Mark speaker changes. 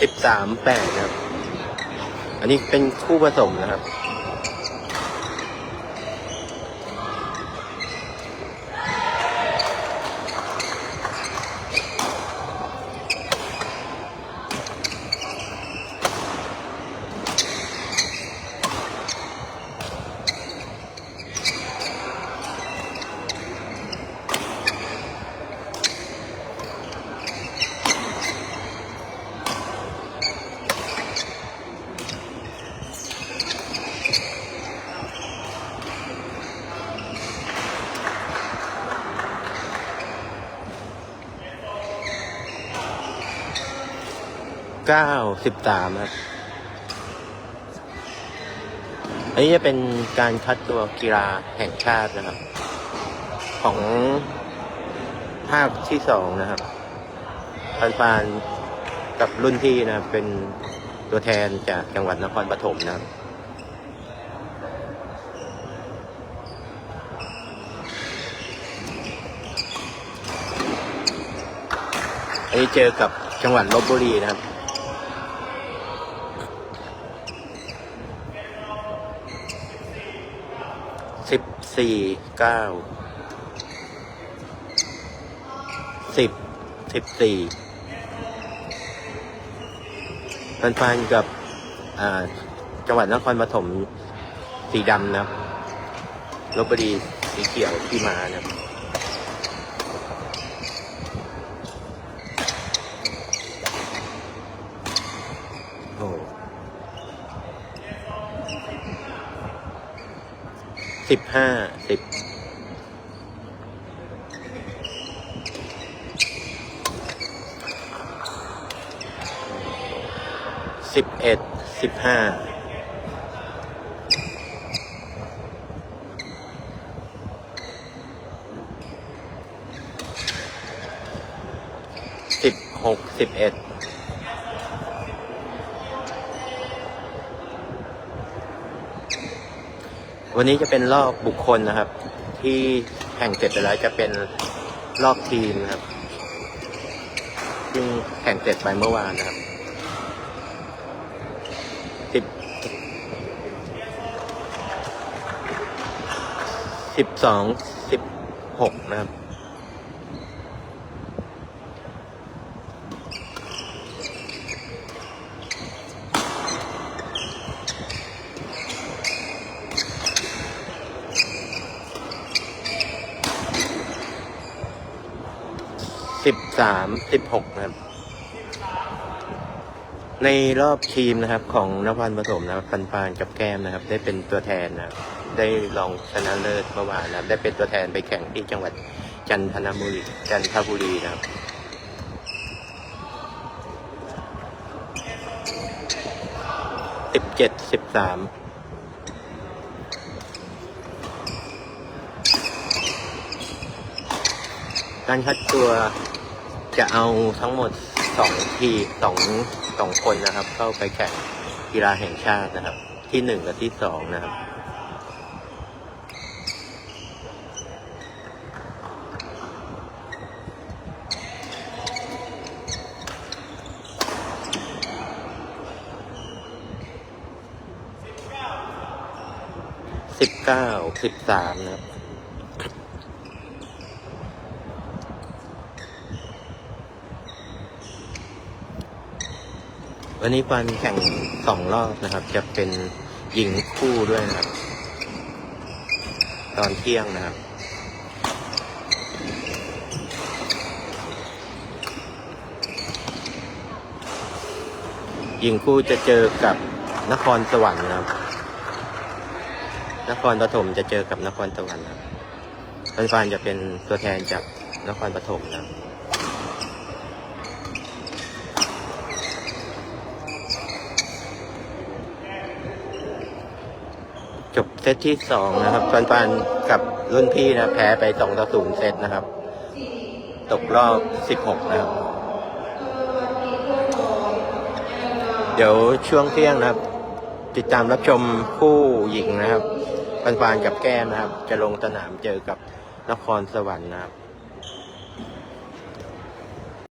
Speaker 1: 13.8ครับ อันนี้เป็นคู่ผสมนะครับ เก้าสิบสามครับอันนี้จะเป็นการคัดตัวกีฬาแห่งชาตินะครับ ของภาคที่สองนะครับปันปานกับรุ่นพี่นะเป็นตัวแทนจากจังหวัดนครปฐมนะครับอันนี้เจอกับจังหวัดลบบุรีนะครับ สี่เก้าสิบสิบสี่ฟันๆกับอ่าจังหวัดนครปฐมสีดำนะครับลบบุรีสีเขียวที่มานะครับ สิบห้าสิบสิบเอ็ดสิบห้าสิบหกสิบเอ็ด วันนี้จะเป็นรอบบุคคลนะครับ ที่แข่งเสร็จไปแล้วจะเป็นรอบทีมนะครับซึ่งแข่งเสร็จไปเมื่อวานนะครับสิบสิบสองสิบหกนะครับ สิบสามสิบหกนะครับ ในรอบทีมนะครับ ของนครปฐมนะครับฟันฟานกับแก้มนะครับ ได้เป็นตัวแทนนะครับได้รองชนะเลิศเมื่อวานนะครับ ได้เป็นตัวแทนไปแข่งที่จังหวัดจันทบุรีจันทบุรีนะครับสิบเจ็ดสิบสาม การคัดตัวจะเอาทั้งหมดสองทีสองสองคนนะครับ เข้าไปแข่งกีฬาแห่งชาตินะครับ ที่หนึ่งกับที่สองนะครับ สิบเก้าสิบสามนะครับ วันนี้ปันแข่งสองรอบนะครับ จะเป็นยิงคู่ด้วยนะครับ ตอนเที่ยงนะครับยิงคู่จะเจอกับนครสวรรค์นะครับ นครปฐมจะเจอกับนครสวรรค์นะครับปันฟานจะเป็นตัวแทนจากนครปฐมนะครับ จบเซตที่สองนะครับปันปันกับรุ่นพี่นะแพ้ไปสองต่อศูนย์เซตนะครับ ตกรอบสิบหกนะครับ เดี๋ยวช่วงเที่ยงนะครับ ติดตามรับชมคู่หญิงนะครับปันปันกับแก้มนะครับ จะลงสนามเจอกับนครสวรรค์นะครับ